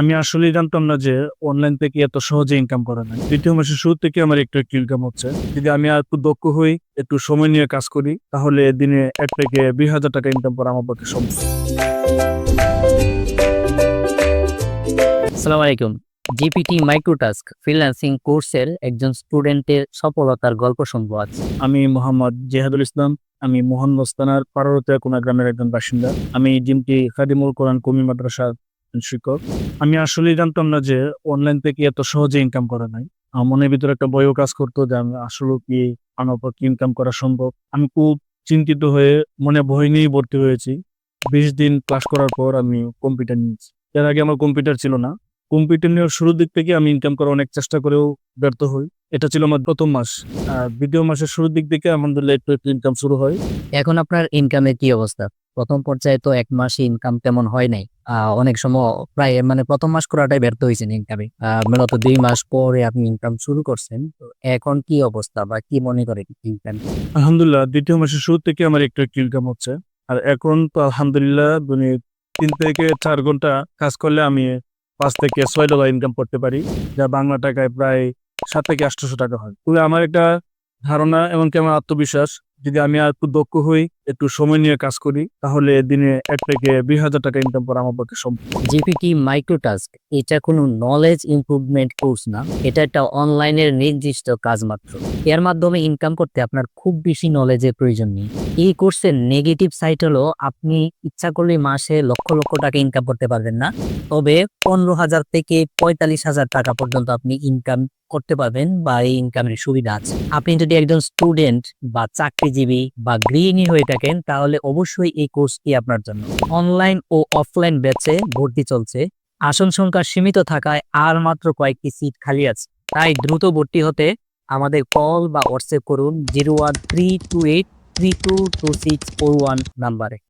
আমি আসলে জানতাম না যে অনলাইন থেকে এত সহজে ইনকাম করা যায় দ্বিতীয় মাসের শুরু থেকে আমার একটু একটু ইনকাম হচ্ছে। যদি আমি আর একটু দক্ষ হই একটু সময় নিয়ে কাজ করি তাহলে দিনে এক থেকে দুই হাজার টাকা ইনকাম করা আমার পক্ষে সম্ভব। আসসালামু আলাইকুম। জিপিটি মাইক্রোটাস্ক ফ্রিল্যান্সিং কোর্সের একজন স্টুডেন্টের সফলতার গল্প শুনব আজ। আমি মোহাম্মদ জেহাদুল ইসলাম আমি মোহন মোস্তানার পাররতিয়া কোনা গ্রামের একজন বাসিন্দা। আমি জিমটি খাদিমুল কোরআন কমি মাদ্রাসার শিক্ষক। আমি আসলে জানতাম না যে অনলাইন থেকে এত সহজে ইনকাম করা নাই মনের ভিতরে একটা বইও কাজ করতো যে আমি আসলে কি আমার পক্ষে ইনকাম করা সম্ভব। আমি খুব চিন্তিত হয়ে মনে ভয় নিয়েই ভর্তি হয়েছি। বিশ দিন ক্লাস করার পর আমি কম্পিউটার নিয়েছি এর আগে আমার কম্পিউটার ছিল না। কম্পিউটার নেওয়ার শুরুর দিক থেকে আমি ইনকাম করার অনেক চেষ্টা করেও ব্যর্থ হই। এটা ছিল আমার প্রথম মাস। দ্বিতীয় মাসের শুরুর দিক থেকে একটু একটু ইনকাম শুরু হয়। এখন আপনার ইনকামের কি অবস্থা? প্রথম পর্যায়ে তো এক মাসে ইনকাম তেমন হয় নাই। অনেক সময় প্রায় মানে প্রথম মাস করাটাই ব্যর্থ হয়েছেন ইনকামে মূলত দুই মাস পরে আপনি ইনকাম শুরু করছেন। তো এখন কি অবস্থা বা কি মনে করেন ইনকাম আলহামদুলিল্লাহ, দ্বিতীয় মাসের শুরু থেকে আমার একটু একটু ইনকাম হচ্ছে। আর এখন তো আলহামদুলিল্লাহ মানে তিন থেকে চার ঘণ্টা কাজ করলে আমি পাঁচ থেকে ছয় ডলার ইনকাম করতে পারি, যা বাংলা টাকায় প্রায় সাত থেকে আটশোশো টাকা হয়। তবে আমার একটা ধারণা, এমনকি আমার আত্মবিশ্বাস যদি আমি আর একটু দক্ষ হই, একটু সময় নিয়ে কাজ করি, তাহলে দিনে এক থেকে দুই হাজার টাকা ইনকাম করা আমার পক্ষে সম্ভব। জিপিটি মাইক্রোটাস্ক এটা কোনো নলেজ ইমপ্রুভমেন্ট কোর্স না। এটা একটা অনলাইনের নির্দিষ্ট কাজ মাত্র। এর মাধ্যমে ইনকাম করতে আপনার খুব বেশি নলেজের প্রয়োজন নেই। এই কোর্সের নেগেটিভ সাইড হলো, আপনি ইচ্ছা করলে মাসে লক্ষ লক্ষ টাকা ইনকাম করতে পারবেন না। তবে পনেরো হাজার থেকে পঁয়তাল্লিশ হাজার টাকা পর্যন্ত আপনি ইনকাম করতে পারবেন বা এই ইনকামের সুবিধা আছে। আপনি যদি একজন স্টুডেন্ট বা চাকরিজীবী বা গৃহিণী হয়ে থাকেন, তাহলে অবশ্যই এই কোর্সটি আপনার জন্য। অনলাইন ও অফলাইন ব্যাচে ভর্তি চলছে। আসন সংখ্যা সীমিত থাকায় আর মাত্র কয়েকটি সিট খালি আছে। তাই দ্রুত ভর্তি হতে আমাদের কল বা হোয়াটসঅ্যাপ করুন zero one three two eight three two two six four one নাম্বারে।